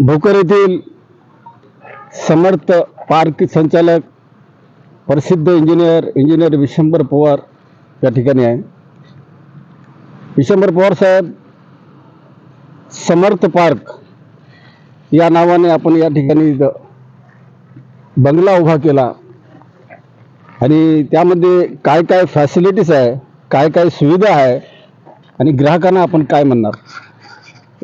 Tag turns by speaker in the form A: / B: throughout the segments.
A: भोकर येथील समर्थ पार्क संचालक प्रसिद्ध इंजिनियर इंजिनियर विशंबर पवार या ठिकाणी आहे. विशंबर पवार साहेब समर्थ पार्क या नावाने आपण या ठिकाणी बंगला उभा केला. आणि त्यामध्ये काय काय फॅसिलिटीज आहे काय काय सुविधा आहे आणि ग्राहकांना आपण काय म्हणणार?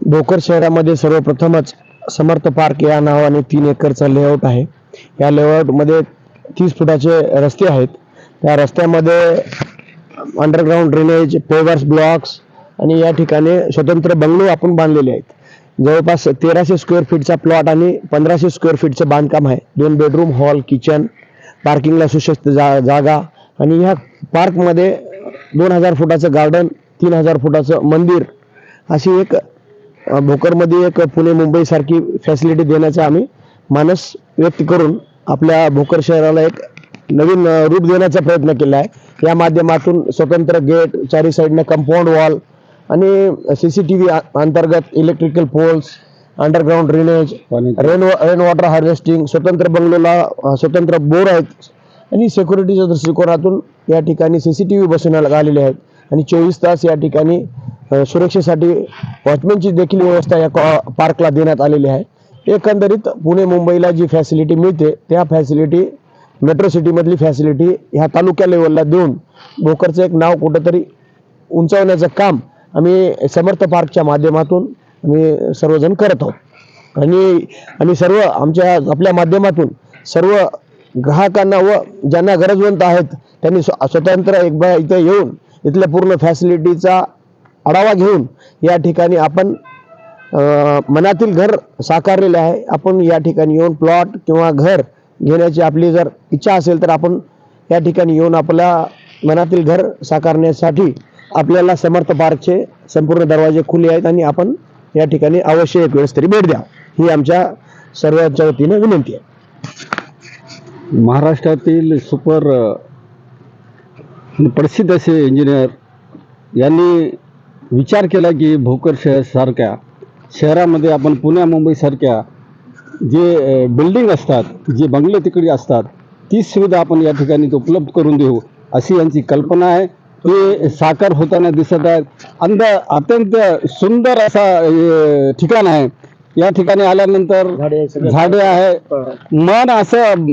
B: भोकर शहरामध्ये सर्वप्रथमच समर्थ पार्क या नावाने तीन एकरचा लेआउट आहे. या लेआउटमध्ये तीस फुटाचे रस्ते आहेत. त्या रस्त्यामध्ये अंडरग्राऊंड ड्रेनेज पेवर्स ब्लॉक्स आणि या ठिकाणी स्वतंत्र बंगलो आपण बांधलेले आहेत. जवळपास तेराशे स्क्वेअर फीटचा प्लॉट आणि पंधराशे स्क्वेअर फीटचं बांधकाम आहे. दोन बेडरूम हॉल किचन पार्किंगला सुशस्त जा जागा आणि ह्या पार्कमध्ये दोन हजार फुटाचं गार्डन तीन हजार फुटाचं मंदिर अशी एक भोकरमध्ये एक पुणे मुंबईसारखी फॅसिलिटी देण्याचा आम्ही मानस व्यक्त करून आपल्या भोकर शहराला एक नवीन रूप देण्याचा प्रयत्न केला आहे. या माध्यमातून स्वतंत्र गेट चारी साईडनं कंपाऊंड वॉल आणि सी सी टी व्ही अंतर्गत electrical poles underground drainage rain rain water harvesting स्वतंत्र बंगलोला स्वतंत्र बोर आहेत. आणि सिक्युरिटीच्या दृष्टिकोनातून या ठिकाणी सी सी टी व्ही बसवण्यात आलेले आहेत. आणि चोवीस तास या ठिकाणी सुरक्षेसाठी वॉचमॅनची देखील व्यवस्था या कॉ- पार्कला देण्यात आलेली आहे. एकंदरीत पुणे मुंबईला जी फॅसिलिटी मिळते त्या फॅसिलिटी मेट्रो सिटीमधली फॅसिलिटी ह्या तालुक्या लेवलला देऊन भोकरचं एक नाव कुठंतरी उंचावण्याचं काम आम्ही समर्थ पार्कच्या माध्यमातून आम्ही सर्वजण करत आहोत. आणि आणि सर्व आमच्या आपल्या माध्यमातून सर्व ग्राहकांना व ज्यांना गरजवंत आहेत त्यांनी स्व- स्वतंत्र बा इथे येऊन इथल्या पूर्ण फॅसिलिटीचा आढावा घेऊन या ठिकाणी आपण मनातील घर साकारलेलं आहे. आपण या ठिकाणी येऊन प्लॉट किंवा घर घेण्याची आपली जर इच्छा असेल तर आपण या ठिकाणी येऊन आपल्या मनातील घर साकारण्यासाठी आपल्याला समर्थ पार्कचे संपूर्ण दरवाजे खुले आहेत आणि आपण या ठिकाणी अवश्य एक वेळेस तरी भेट द्या. ही आमच्या सर्वांच्या वतीने विनंती आहे.
A: महाराष्ट्रातील सुपर प्रसिद्ध असे इंजिनियर यांनी विचार केला की भोकर शहर सारख्या शहरामध्ये आपण पुण्या मुंबईसारख्या जे बिल्डिंग असतात जे बंगले तिकडे असतात ती सुविधा आपण या ठिकाणी उपलब्ध करून देऊ अशी यांची कल्पना आहे. ते साकार होताना दिसत आहेत. अंद अत्यंत सुंदर असा ठिकाण आहे. या ठिकाणी आल्यानंतर झाडे आहे मन असं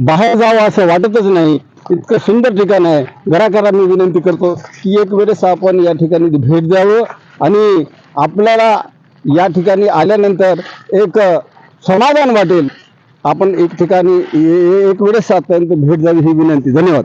A: बाहेर जावं असं वाटतच नाही. इतकं सुंदर ठिकाण आहे. घराकरा मी विनंती करतो की एक वेळेस आपण या ठिकाणी भेट द्यावं आणि आपल्याला या ठिकाणी आल्यानंतर एक समाधान वाटेल. आपण एक ठिकाणी एक वेळेस आतापर्यंत भेट द्यावी ही विनंती. धन्यवाद.